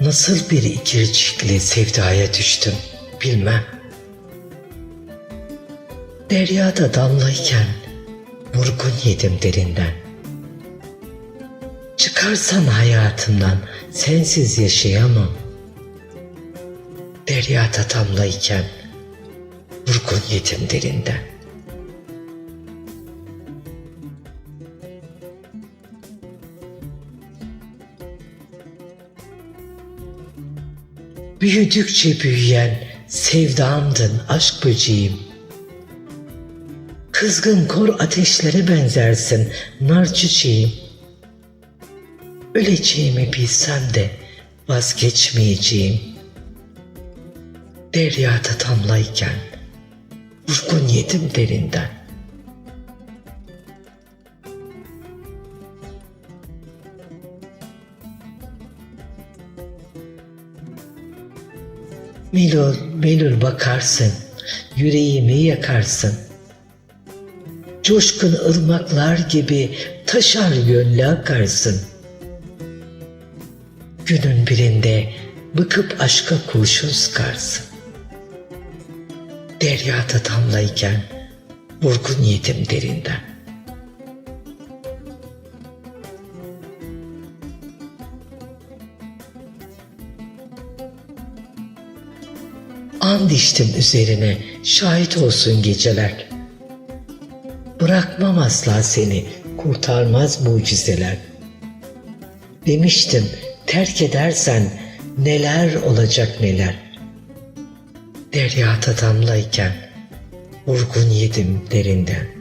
Nasıl bir ikircikli sevdaya düştüm bilmem. Deryada damlayken vurgun yedim derinden. Çıkarsan hayatımdan sensiz yaşayamam. Deryada damlayken vurgun yedim derinden. Büyüdükçe büyüyen sevdamdın aşk böceğim. Kızgın kor ateşlere benzersin nar çiçeğim. Öleceğimi bilsem de vazgeçmeyeceğim. Deryada damlayken vurgun yedim derinden. Melul melul bakarsın, yüreğimi yakarsın. Coşkun ırmaklar gibi taşar yönlü akarsın. Günün birinde bıkıp aşka kurşun sıkarsın. Deryada damlayken vurgun yedim derinden. And içtim üzerine şahit olsun geceler. Bırakmam asla seni kurtarmaz mucizeler. Demiştim terk edersen neler olacak neler. Deryada damlayken vurgun yedim derinden.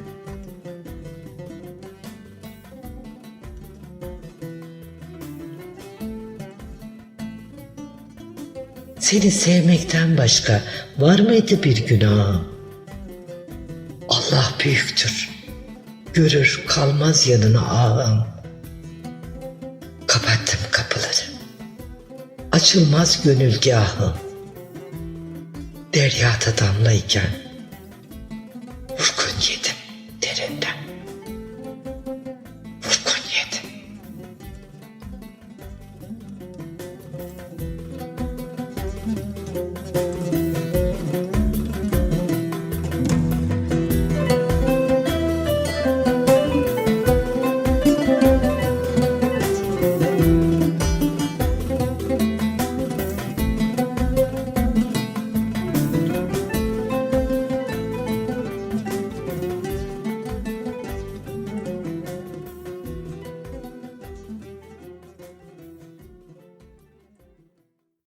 Seni sevmekten başka var mıydı bir günahım? Allah büyüktür. Görür kalmaz yanına ağam. Kapattım kapıları. Açılmaz gönülgahım. Deryada damlayken vurgun yedim derinden.